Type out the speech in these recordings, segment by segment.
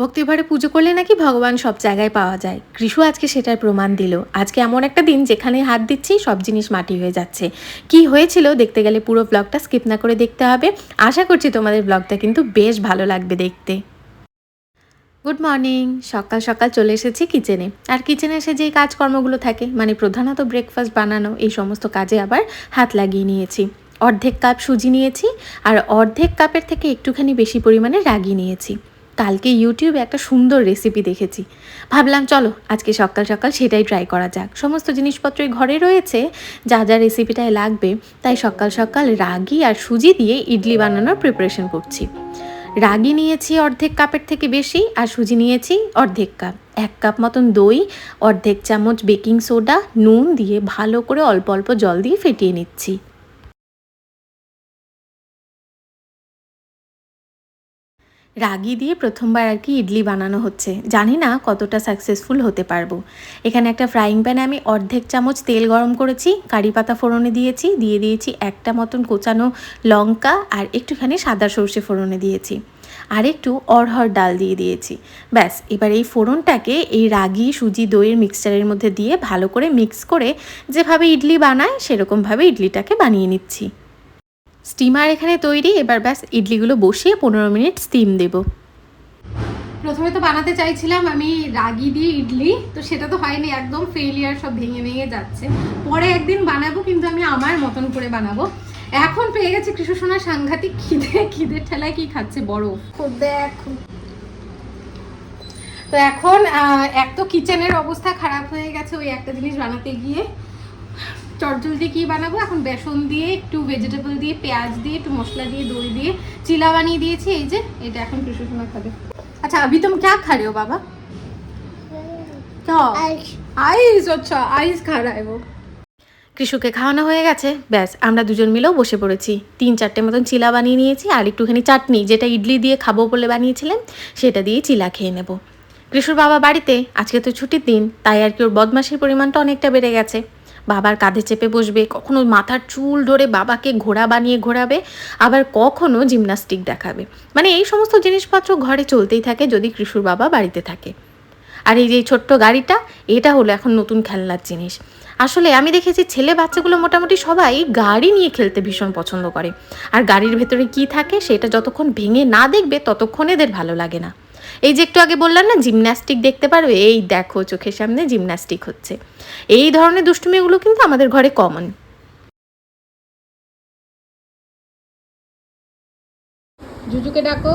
ভক্তিভরে পুজো করলে নাকি ভগবান সব জায়গায় পাওয়া যায়। কৃষু আজকে সেটার প্রমাণ দিল। আজকে এমন একটা দিন যেখানে হাত দিচ্ছি, সব জিনিস মাটি হয়ে যাচ্ছে। কি হয়েছিল দেখতে গেলে পুরো ব্লগটা স্কিপ না করে দেখতে হবে। আশা করছি তোমাদের ব্লগটা কিন্তু বেশ ভালো লাগবে দেখতে। গুড মর্নিং সকাল সকাল চলে এসেছি কিচেনে আর কিচেনে এসে যেই কাজকর্মগুলো থাকে মানে প্রধানত ব্রেকফাস্ট বানানো, এই সমস্ত কাজে আবার হাত লাগিয়ে নিয়েছি। অর্ধেক কাপ সুজি নিয়েছি, আর অর্ধেক কাপের থেকে একটুখানি বেশি পরিমাণে রাগি নিয়েছি। কালকে ইউটিউবে একটা সুন্দর রেসিপি দেখেছি। ভাবলাম, চলো, আজকে সকাল সকাল সেটাই ট্রাই করা যাক। সমস্ত জিনিসপত্রই ঘরে রয়েছে, যা যা রেসিপিটায় লাগবে, তাই সকাল সকাল রাগি আর সুজি দিয়ে ইডলি বানানোর প্রিপারেশন করছি। রাগি নিয়েছি অর্ধেক কাপের থেকে বেশি আর সুজি নিয়েছি অর্ধেক কাপ। এক কাপ মতন দই, অর্ধেক চামচ বেকিং সোডা নুন দিয়ে ভালো করে অল্প অল্প জল দিয়ে ফেটিয়ে নিচ্ছি। রাগি দিয়ে প্রথমবার আর কি ইডলি বানানো হচ্ছে। জানি না কতটা সাকসেসফুল হতে পারব। এখানে একটা ফ্রাইং প্যানে আমি অর্ধেক চামচ তেল গরম করেছি, কারি পাতা ফোড়নে দিয়েছি, দিয়ে দিয়েছি একটা মতন কোচানো লঙ্কা আর একটুখানি সাদা সর্ষে ফোড়নে দিয়েছি। আর একটু অরহর ডাল দিয়ে দিয়েছি। ব্যাস, এবার এই ফোড়নটাকে এই রাগি সুজি দইয়ের মিক্সচারের মধ্যে দিয়ে ভালো করে মিক্স করে যেভাবে ইডলি বানায়, সেরকমভাবে ইডলিটাকে বানিয়ে নিচ্ছি। স্টিমার এখানে তৈরি এবার ব্যাস ইডলিগুলো বসিয়ে পনেরো মিনিট স্টিম দেব। প্রথমে তো বানাতে চাইছিলাম আমি রাগি দিয়ে ইডলি তো সেটা তো হয়নি একদম ফেলিয়ার সব ভেঙে ভেঙে যাচ্ছে। পরে একদিন বানাবো কিন্তু আমি আমার মতন করে বানাবো। এখন পেয়ে গেছে কৃষ্ণ সোনার সাংঘাতিক খিদে খিদের ঠেলায় কি খাচ্ছে বড় দেখ। তো এখন আহ, এক তো কিচেনের অবস্থা খারাপ হয়ে গেছে ওই একটা জিনিস বানাতে গিয়ে। চটজলদি কি বানাবো এখন বেসন দিয়ে একটু ভেজিটেবল দিয়ে পেঁয়াজ দিয়ে একটু মশলা দিয়ে দই দিয়ে চিলা বানিয়ে দিয়েছি এই যে এটা এখন কৃষ্ণ সোনা খাবে अच्छा अभी तुम क्या खा रहे हो बाबा क्या आइस अच्छा आइस खा रहा है वो কৃষুকে খাওয়ানো হয়ে গেছে ব্যাস আমরা দুজন মিলেও বসে পড়েছি তিন চারটে মতন চিলা বানিয়ে নিয়েছি আর একটুখানি চাটনি যেটা ইডলি দিয়ে খাবো বলে বানিয়েছিলেন সেটা দিয়ে চিলা খেয়ে নেব কৃষুর বাবা বাড়িতে আজকে তো ছুটির দিন তাই আর কি ওর বদমাসির পরিমাণটা অনেকটা বেড়ে গেছে বাবার কাঁধে চেপে বসবে, কখনো মাথার চুল ধরে বাবাকে ঘোড়া বানিয়ে ঘোরাবে, আবার কখনো জিমনাস্টিক দেখাবে। মানে এই সমস্ত জিনিসপত্র ঘরে চলতেই থাকে যদি কৃষুর বাবা বাড়িতে থাকে। আর এই যে ছোট্ট গাড়িটা, এটা হলো এখন নতুন খেলনার জিনিস। আসলে আমি দেখেছি ছেলে বাচ্চাগুলো মোটামুটি সবাই গাড়ি নিয়ে খেলতে ভীষণ পছন্দ করে। আর গাড়ির ভেতরে কি থাকে, সেটা যতক্ষণ ভেঙে না দেখবে, ততক্ষণ এদের ভালো লাগে না। এই যে একটু আগে বললাম না জিমন্যাস্টিক দেখতে পারবে? এই দেখো চোখের সামনে জিমন্যাস্টিক হচ্ছে। এই ধরনের দুষ্টুমিগুলো কিন্তু আমাদের ঘরে কমন জুজুকে ডাকো।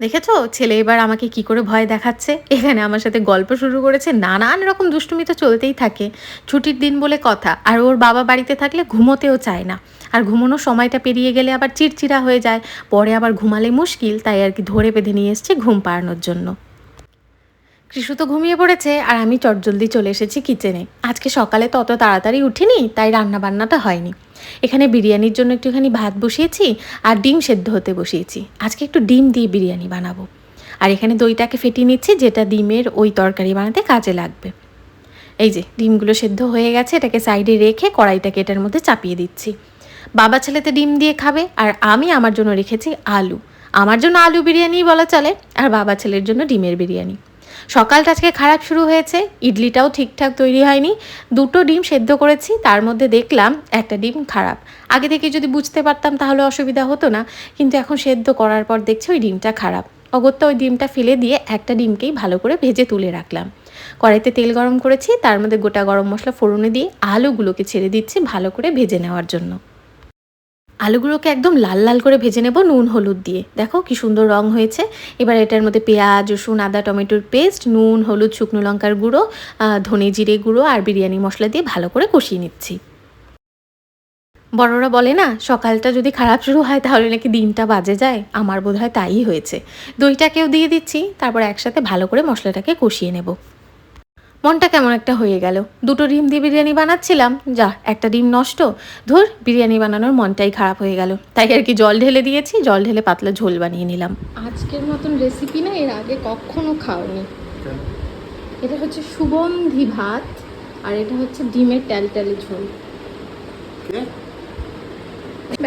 দেখেছ? ছেলে এবার আমাকে কি করে ভয় দেখাচ্ছে? এখানে আমার সাথে গল্প শুরু করেছে, নানান রকম দুষ্টুমি তো চলতেই থাকে। ছুটির দিন বলে কথা, আর ওর বাবা বাড়িতে থাকলে ঘুমোতেও চায় না। আর ঘুমোনোর সময়টা পেরিয়ে গেলে আবার চিড়চিড়া হয়ে যায়, পরে আবার ঘুমালে মুশকিল, তাই আর কি ধরে বেঁধে নিয়ে এসছে ঘুম পাড়ানোর জন্য। কৃষু তো ঘুমিয়ে পড়েছে, আর আমি চটজলদি চলে এসেছি কিচেনে আজকে সকালে তো অত তাড়াতাড়ি উঠিনি, তাই রান্না বান্নাটা হয়নি। এখানে বিরিয়ানির জন্য একটুখানি ভাত বসিয়েছি, আর ডিম সেদ্ধ হতে বসিয়েছি। আজকে একটু ডিম দিয়ে বিরিয়ানি বানাবো। আর এখানে দইটাকে ফেটিয়ে নিচ্ছি, যেটা ডিমের ওই তরকারি বানাতে কাজে লাগবে। এই যে, ডিমগুলো সেদ্ধ হয়ে গেছে, এটাকে সাইডে রেখে কড়াইটাকে এটার মধ্যে চাপিয়ে দিচ্ছি। বাবা ছেলেতে ডিম দিয়ে খাবে, আর আমি আমার জন্য রেখেছি আলু। আমার জন্য আলু বিরিয়ানি বলা চলে, আর বাবা ছেলের জন্য ডিমের বিরিয়ানি। সকালটা আজকে খারাপ শুরু হয়েছে, ইডলিটাও ঠিকঠাক তৈরি হয়নি, দুটো ডিম সেদ্ধ করেছি, তার মধ্যে দেখলাম একটা ডিম খারাপ। আগে থেকে যদি বুঝতে পারতাম তাহলে অসুবিধা হতো না, কিন্তু এখন সেদ্ধ করার পর দেখছি ওই ডিমটা খারাপ। অগত্যা ওই ডিমটা ফেলে দিয়ে একটা ডিমকেই ভালো করে ভেজে তুলে রাখলাম। কড়াইতে তেল গরম করেছি, তার মধ্যে গোটা গরম মশলা ফোড়নে দিয়ে আলুগুলোকে ছেড়ে দিচ্ছি ভালো করে ভেজে নেওয়ার জন্য। আলুগুলোকে একদম লাল লাল করে ভেজে নেব নুন, হলুদ দিয়ে। দেখো কি সুন্দর রং হয়েছে। এবার এটার মধ্যে পেঁয়াজ, রসুন, আদা, টমেটোর পেস্ট, নুন, হলুদ, শুকনো লঙ্কার গুঁড়ো ধনে জিরে গুঁড়ো আর বিরিয়ানি মশলা দিয়ে ভালো করে কষিয়ে নিচ্ছি। বড়রা বলে না, সকালটা যদি খারাপ শুরু হয় তাহলে নাকি দিনটা বাজে যায়। আমার বোধ হয় তাই হয়েছে। দইটাকেও দিয়ে দিচ্ছি, তারপর একসাথে ভালো করে মশলাটাকে কষিয়ে নেব। মনটা কেমন একটা হয়ে গেল। দুটো ডিম দিয়ে বিরিয়ানি বানাচ্ছিলাম যা একটা ডিম নষ্ট ধর বিরিয়ানি বানানোর মনটাই খারাপ হয়ে গেল। তাই আর কি জল ঢেলে দিয়েছি জল ঢেলে পাতলা ঝোল বানিয়ে নিলাম। আজকের মতন রেসিপি না এর আগে কখনো খাওনি। এটা হচ্ছে সুগন্ধি ভাত আর এটা হচ্ছে ডিমের ট্যালট্যালে ঝোল।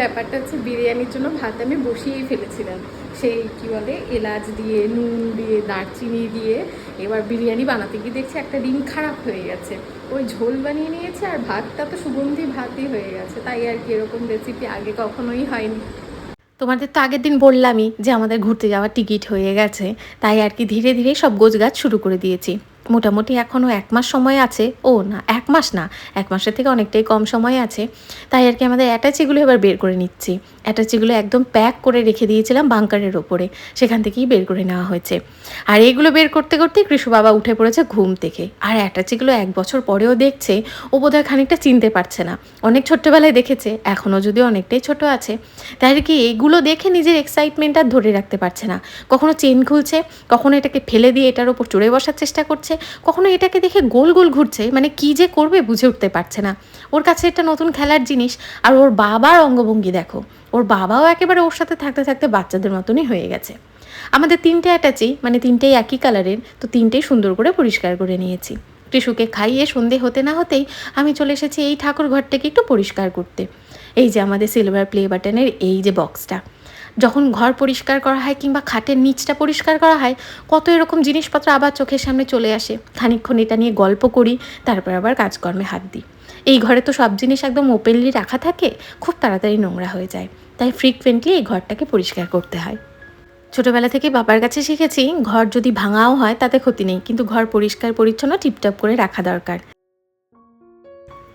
ব্যাপারটা হচ্ছে বিরিয়ানির জন্য ভাত আমি বসিয়েই ফেলেছিলাম। সেই কি বলে, এলাচ দিয়ে, নুন দিয়ে, দারচিনি দিয়ে এবার বিরিয়ানি বানাতে গিয়ে দেখছি একটা ডিম খারাপ হয়ে গেছে। ওই ঝোল বানিয়ে নিয়েছে আর ভাতটা তো সুগন্ধি ভাতই হয়ে গেছে। তাই আর কি এরকম রেসিপি আগে কখনোই হয়নি। তোমাদের তো আগের দিন বললামই যে আমাদের ঘুরতে যাওয়ার টিকিট হয়ে গেছে। তাই আর কি ধীরে ধীরে সব গোছগাছ শুরু করে দিয়েছি। মোটামুটি এখনও এক মাস সময় আছে। ও না, এক মাস না, এক মাসের থেকে অনেকটাই কম সময় আছে। তাই আর কি আমাদের অ্যাটাচিগুলো এবার বের করে নিচ্ছি। অ্যাটাচিগুলো একদম প্যাক করে রেখে দিয়েছিলাম বাংকারের ওপরে, সেখান থেকেই বের করে নেওয়া হয়েছে। আর এইগুলো বের করতে করতে কৃষু বাবা উঠে পড়েছে ঘুম থেকে। আর অ্যাটাচিগুলো এক বছর পরেও দেখছে, ও বোধহয় খানিকটা চিনতে পারছে না। অনেক ছোট্টবেলায় দেখেছে এখনও যদিও অনেকটাই ছোট আছে। তাই আর কি এইগুলো দেখে নিজের এক্সাইটমেন্ট আর ধরে রাখতে পারছে না। কখনো চেন খুলছে, কখনো এটাকে ফেলে দিয়ে এটার ওপর চড়ে বসার চেষ্টা করছে কখনো এটাকে দেখে গোল গোল ঘুরছে মানে কি যে করবে বুঝে উঠতে পারছে না। ওর কাছে একটা নতুন খেলার জিনিস, আর ওর বাবার অঙ্গভঙ্গি দেখো, ওর বাবাও একেবারে ওর সাথে থাকতে থাকতে বাচ্চাদের মতনই হয়ে গেছে। আমাদের তিনটে অ্যাটাচি মানে তিনটেই একই কালারের তো তিনটেই সুন্দর করে পরিষ্কার করে নিয়েছি। টিসুকে খাইয়ে সন্ধে হতে না হতেই আমি চলে এসেছি এই ঠাকুর ঘরটাকে একটু পরিষ্কার করতে। এই যে আমাদের সিলভার প্লে বাটনের এই যে বক্সটা যখন ঘর পরিষ্কার করা হয় কিংবা খাটের নিচটা পরিষ্কার করা হয়, কত এরকম জিনিসপত্র আবার চোখের সামনে চলে আসে। খানিকক্ষণ এটা নিয়ে গল্প করি, তারপর আবার কাজকর্মে হাত দিই। এই ঘরে তো সব জিনিস একদম ওপেনলি রাখা থাকে, খুব তাড়াতাড়ি নোংরা হয়ে যায়। তাই ফ্রিকুয়েন্টলি এই ঘরটাকে পরিষ্কার করতে হয়। ছোটোবেলা থেকে বাবার কাছে শিখেছি, ঘর যদি ভাঙাও হয় তাতে ক্ষতি নেই, কিন্তু ঘর পরিষ্কার পরিচ্ছন্ন টিপটপ করে রাখা দরকার।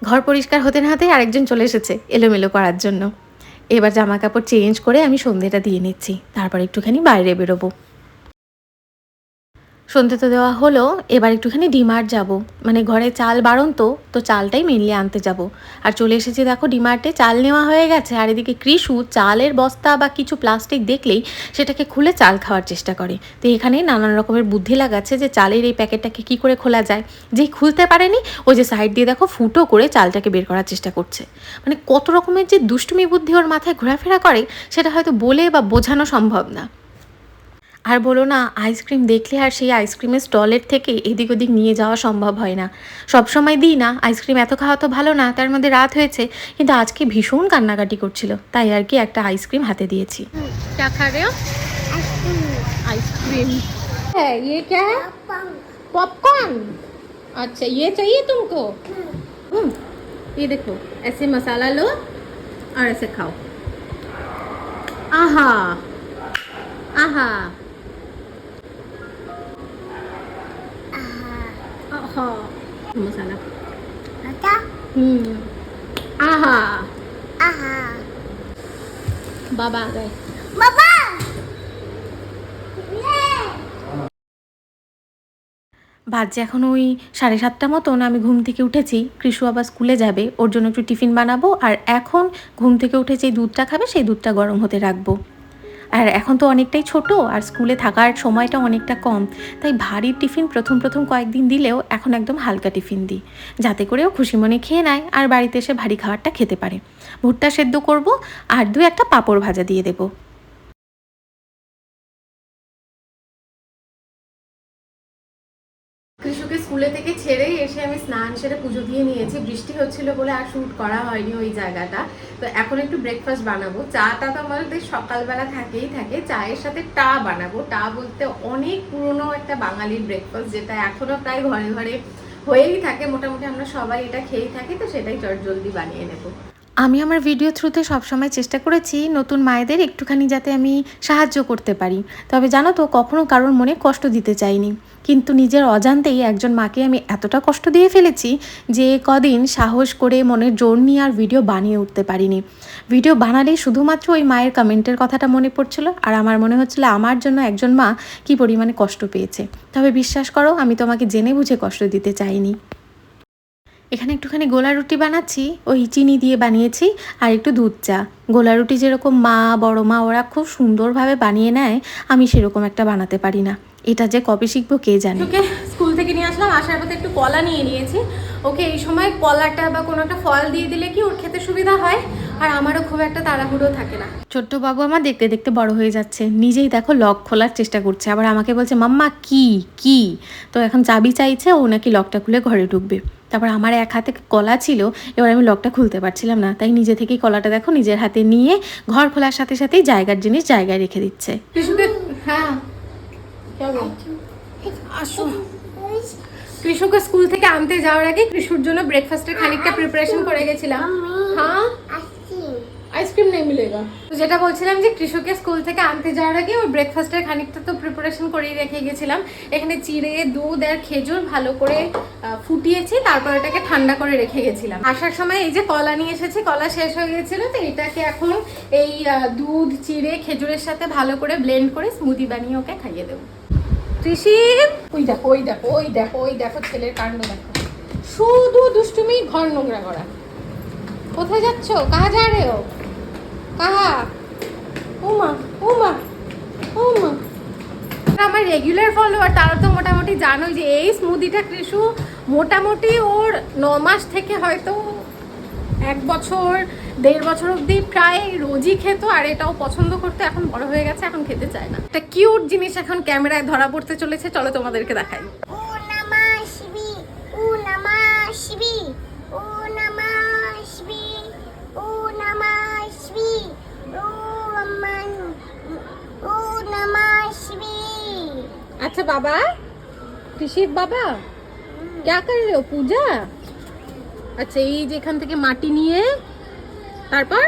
ঘর পরিষ্কার হতে না হতেই আরেকজন চলে এসেছে, এলোমেলো করার জন্য। এবার জামা কাপড় চেঞ্জ করে আমি সন্ধ্যেটা দিয়ে নিচ্ছি। তারপর একটুখানি বাইরে বেরোবো। সন্ধে তো দেওয়া হলো, এবার একটুখানি ডিমার্ট যাব। মানে ঘরে চাল বাড়ন তো তো চালটাই মেনলি আনতে যাব। আর চলে এসেছি দেখো ডিমার্টে, চাল নেওয়া হয়ে গেছে। আর এদিকে কৃষু চালের বস্তা বা কিছু প্লাস্টিক দেখলেই সেটাকে খুলে চাল খাওয়ার চেষ্টা করে। তো এখানে নানান রকমের বুদ্ধি লাগাচ্ছে যে চালের এই প্যাকেটটাকে কি করে খোলা যায়। যেই খুলতে পারেনি, ওই যে সাইড দিয়ে দেখো ফুটো করে চালটাকে বের করার চেষ্টা করছে। মানে কত রকমের যে দুষ্টুমি বুদ্ধি ওর মাথায় ঘোরাফেরা করে, সেটা হয়তো বলে বা বোঝানো সম্ভব না। আর বলো না আইসক্রিম দেখলে আর সেই আইসক্রিমের স্টলের থেকে এদিক ওদিক নিয়ে যাওয়া সম্ভব হয় না সব সময় দিই না আইসক্রিম এত খাওয়া তো ভালো না তার মধ্যে রাত হয়েছে কিন্তু আজকে ভীষণ কান্নাকাটি করছিল তাই আর কি একটা আইসক্রিম হাতে দিয়েছি क्या खा रहे हो आइसक्रीम है ये क्या है पॉपकॉर्न अच्छा ये चाहिए तुमको हम्म, ये देखो ऐसे मसाला लो और ऐसे खाओ आहा आहा হ্যাঁ আহা এখন ওই সাড়ে সাতটা মতন আমি ঘুম থেকে উঠেছি কৃষু আবার স্কুলে যাবে ওর জন্য একটু টিফিন বানাবো আর এখন ঘুম থেকে উঠেছি দুধটা খাবে সেই দুধটা গরম হতে রাখব। আর এখন তো অনেকটাই ছোট, আর স্কুলে থাকার সময়টা অনেকটা কম। তাই ভারী টিফিন প্রথম প্রথম কয়েকদিন দিলেও এখন একদম হালকা টিফিন দিই। যাতে করেও খুশি মনে খেয়ে নেয় আর বাড়িতে এসে ভারী খাবারটা খেতে পারে। ভুট্টা সেদ্ধ করব আর দু একটা পাঁপড় ভাজা দিয়ে দেবো। সেরে পুজো দিয়ে নিয়েছি। বৃষ্টি হচ্ছিল বলে আর শ্যুট করা হয়নি ওই জায়গাটা। তো এখন একটু ব্রেকফাস্ট বানাবো। চা চাটা তো আমাদের সকালবেলা থাকেই থাকে। চায়ের সাথে টা বানাবো। টা বলতে অনেক পুরনো একটা বাঙালির ব্রেকফাস্ট যেটা এখনও প্রায় ঘরে ঘরে হয়েই থাকে। মোটামুটি আমরা সবাই এটা খেয়েই থাকি, তো সেটাই চট জলদি বানিয়ে নেব। আমি আমার ভিডিও থ্রুতে সবসময় চেষ্টা করেছি নতুন মায়েদের একটুখানি যাতে আমি সাহায্য করতে পারি। তবে জানো তো, কখনো কারোর মনে কষ্ট দিতে চাইনি। কিন্তু নিজের অজান্তেই একজন মাকে আমি এতটা কষ্ট দিয়ে ফেলেছি যে কদিন সাহস করে মনের জোর নিয়ে আর ভিডিও বানিয়ে উঠতে পারিনি। ভিডিও বানালেই শুধুমাত্র ওই মায়ের কমেন্টের কথাটা মনে পড়ছিল আর আমার মনে হচ্ছিল আমার জন্য একজন মা কী পরিমাণে কষ্ট পেয়েছে। তবে বিশ্বাস করো, আমি তোমাকে জেনে বুঝে কষ্ট দিতে চাইনি। এখানে একটুখানি গোলা রুটি বানাচ্ছি, ওই চিনি দিয়ে বানিয়েছি, আর একটু দুধ চা। গোলা রুটি যেরকম মা, বড় মা, ওরা খুব সুন্দরভাবে বানিয়ে নেয়, আমি সেরকম একটা বানাতে পারি না। এটা যে কবে শিখব কে জানে? ওকে স্কুল থেকে নিয়ে আসলাম, আসার পথে একটু কলা নিয়ে নিয়েছি। ওকে এই সময় কলাটা বা কোনো একটা ফল দিয়ে দিলে কি ওর খেতে সুবিধা হয়? আর আমারও খুব একটা তাড়াহুড়ো থাকে না। ছোট্ট বাবু আমার দেখতে দেখতে বড় হয়ে যাচ্ছে। নিজেই দেখো লক খোলার চেষ্টা করছে। আবার আমাকে বলছে মাম্মা কি? কি? তো এখন চাবি চাইছে ও নাকি লকটা খুলে ঘরে ঢুকবে। তারপর আমার এক হাতে কলা ছিল এবার আমি লকটা খুলতে পারছিলাম না। তাই নিজে থেকেই কলাটা দেখো নিজের হাতে নিয়ে ঘর খোলার সাথে সাথেই জায়গার জিনিস জায়গায় রেখে দিচ্ছে। হ্যাঁ। চলো। আসো। কৃষুকে স্কুল থেকে আনতে যাওয়ার আগে কৃষুর জন্য ব্রেকফাস্টের খানিকটা প্রিপারেশন করে গেছিলাম। হ্যাঁ? আইসক্রিম নেই মিলেগা। তো যেটা বলছিলাম যে কৃষকে স্কুল থেকে আনতে যাওয়ার আগে ওর ব্রেকফাস্টের খানিকটা তো প্রিপারেশন করেই রেখে গেছিলাম। এখানে চিড়ে, দুধ আর খেজুর ভালো করে ফুটিয়েছি, তারপর এটাকে ঠান্ডা করে রেখে গেছিলাম। আসার সময় এই যে কলা নিয়ে এসেছি, কলা শেষ হয়ে গেছিল, তো এটাকে এখন এই দুধ, চিড়ে, খেজুরের সাথে ভালো করে ব্লেন্ড করে স্মুদি বানিয়ে ওকে খাইয়ে দেবো। কৃষি ওই দেখো ওই দেখো ওই দেখো ওই দেখো ছেলের কাণ্ড দেখো। শুধু দুষ্টুমি ঘর নোংরা করা। কোথায় যাচ্ছ? যা রে ও। কাহা উমা উমা উমা আমার রেগুলার ফলোয়ার তারা তো মোটামুটি জানোই যে এই স্মুদিটা কৃষু মোটামুটি ওর ন মাস থেকে হয়তো এক বছর, দেড় বছর অবধি প্রায় রোজই খেত, আর এটাও পছন্দ করতে, এখন বড় হয়ে গেছে, এখন খেতে চায় না। একটা কিউট জিনিস এখন ক্যামেরায় ধরা পড়তে চলেছে, চলো তোমাদেরকে দেখাই। ও নামা শিবি, ও নামা শিবি। अच्छा बाबा ঋষিব বাবা क्या कर रहे हो पूजा আচ্ছা এই যে এখান থেকে মাটি নিয়ে তারপর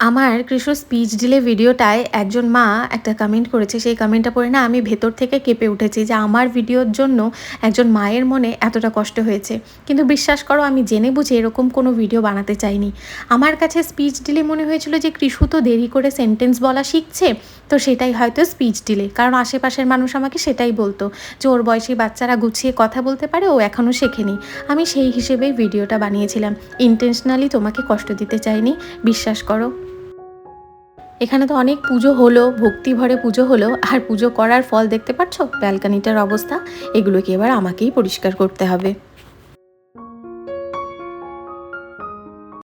আমার কৃষ্ণ স্পিচ ডিলে ভিডিওটায় একজন মা একটা কমেন্ট করেছে, সেই কমেন্টটা পড়ে না আমি ভেতর থেকে কেঁপে উঠেছি যে আমার ভিডিওর জন্য একজন মায়ের মনে এতটা কষ্ট হয়েছে। কিন্তু বিশ্বাস করো, আমি জেনে বুঝে এরকম কোনো ভিডিও বানাতে চাইনি। আমার কাছে স্পিচ ডিলে মনে হয়েছিল যে কৃষু তো দেরি করে সেন্টেন্স বলা শিখছে, তো সেটাই হয়তো স্পিচ ডিলে কারণ আশেপাশের মানুষ আমাকে সেটাই বলতো যে ওর বয়সী বাচ্চারা গুছিয়ে কথা বলতে পারে, ও এখনও শেখেনি। আমি সেই হিসেবেই ভিডিওটা বানিয়েছিলাম। ইন্টেনশনালি তোমাকে কষ্ট দিতে চাইনি, বিশ্বাস করো। এখানে তো অনেক পুজো হলো, ভক্তি ভরে পুজো হলো, আর পুজো করার ফল দেখতে পাচ্ছ? ব্যালকানিটার অবস্থা, এগুলোকে এবার আমাকেই পরিষ্কার করতে হবে।